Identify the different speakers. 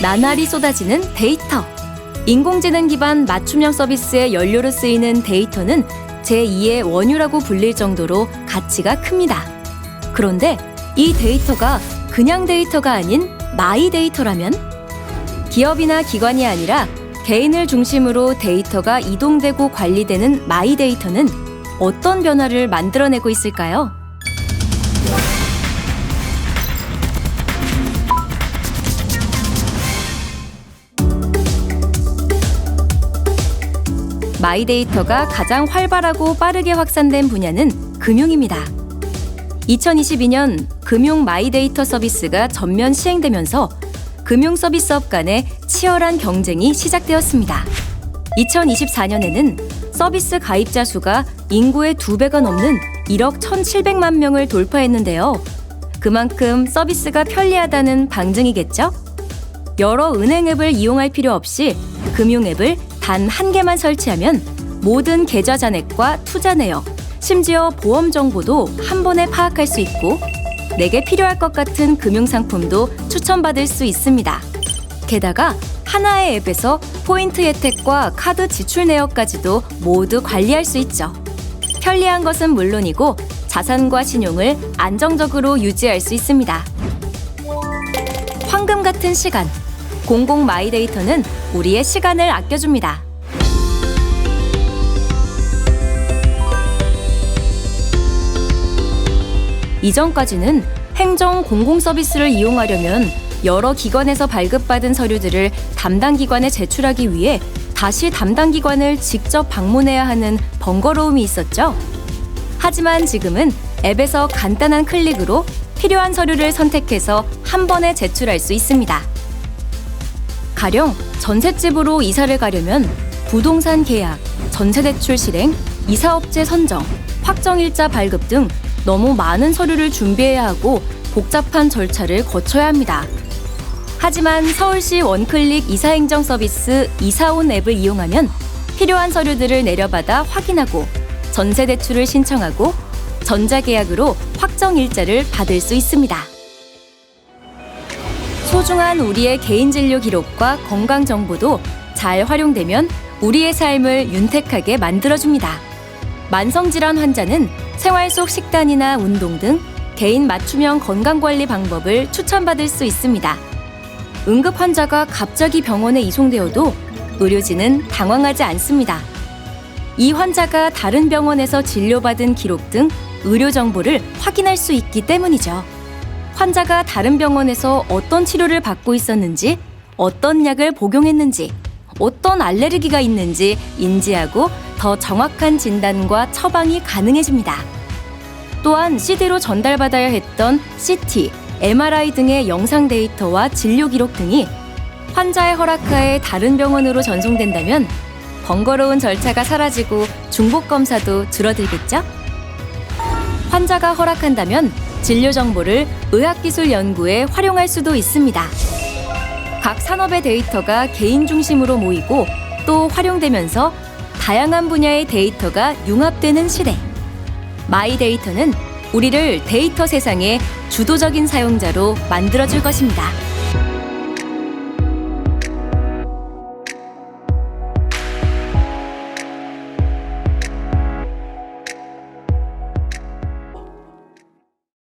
Speaker 1: 나날이 쏟아지는 데이터. 인공지능 기반 맞춤형 서비스의 연료로 쓰이는 데이터는 제2의 원유라고 불릴 정도로 가치가 큽니다. 그런데 이 데이터가 그냥 데이터가 아닌 마이 데이터라면 기업이나 기관이 아니라 개인을 중심으로 데이터가 이동되고 관리되는 마이 데이터는 어떤 변화를 만들어내고 있을까요? 마이데이터가 가장 활발하고 빠르게 확산된 분야는 금융입니다. 2022년 금융 마이데이터 서비스가 전면 시행되면서 금융 서비스업 간의 치열한 경쟁이 시작되었습니다. 2024년에는 서비스 가입자 수가 인구의 두 배가 넘는 1억 1,700만 명을 돌파했는데요. 그만큼 서비스가 편리하다는 방증이겠죠? 여러 은행 앱을 이용할 필요 없이 금융 앱을 단 한 개만 설치하면 모든 계좌 잔액과 투자 내역, 심지어 보험 정보도 한 번에 파악할 수 있고 내게 필요할 것 같은 금융 상품도 추천받을 수 있습니다. 게다가 하나의 앱에서 포인트 혜택과 카드 지출 내역까지도 모두 관리할 수 있죠. 편리한 것은 물론이고 자산과 신용을 안정적으로 유지할 수 있습니다. 황금 같은 시간. 공공 마이데이터는 우리의 시간을 아껴줍니다. 이전까지는 행정 공공 서비스를 이용하려면 여러 기관에서 발급받은 서류들을 담당 기관에 제출하기 위해 다시 담당 기관을 직접 방문해야 하는 번거로움이 있었죠. 하지만 지금은 앱에서 간단한 클릭으로 필요한 서류를 선택해서 한 번에 제출할 수 있습니다. 가령 전셋집으로 이사를 가려면 부동산 계약, 전세대출 실행, 이사업체 선정, 확정일자 발급 등 너무 많은 서류를 준비해야 하고 복잡한 절차를 거쳐야 합니다. 하지만 서울시 원클릭 이사행정 서비스 이사온 앱을 이용하면 필요한 서류들을 내려받아 확인하고 전세대출을 신청하고 전자계약으로 확정일자를 받을 수 있습니다. 소중한 우리의 개인 진료 기록과 건강 정보도 잘 활용되면 우리의 삶을 윤택하게 만들어줍니다. 만성질환 환자는 생활 속 식단이나 운동 등 개인 맞춤형 건강관리 방법을 추천받을 수 있습니다. 응급 환자가 갑자기 병원에 이송되어도 의료진은 당황하지 않습니다. 이 환자가 다른 병원에서 진료받은 기록 등 의료 정보를 확인할 수 있기 때문이죠. 환자가 다른 병원에서 어떤 치료를 받고 있었는지, 어떤 약을 복용했는지, 어떤 알레르기가 있는지 인지하고 더 정확한 진단과 처방이 가능해집니다. 또한 CD로 전달받아야 했던 CT, MRI 등의 영상 데이터와 진료 기록 등이 환자의 허락하에 다른 병원으로 전송된다면 번거로운 절차가 사라지고 중복 검사도 줄어들겠죠? 환자가 허락한다면 진료 정보를 의학기술 연구에 활용할 수도 있습니다. 각 산업의 데이터가 개인 중심으로 모이고 또 활용되면서 다양한 분야의 데이터가 융합되는 시대. 마이 데이터는 우리를 데이터 세상의 주도적인 사용자로 만들어줄 것입니다.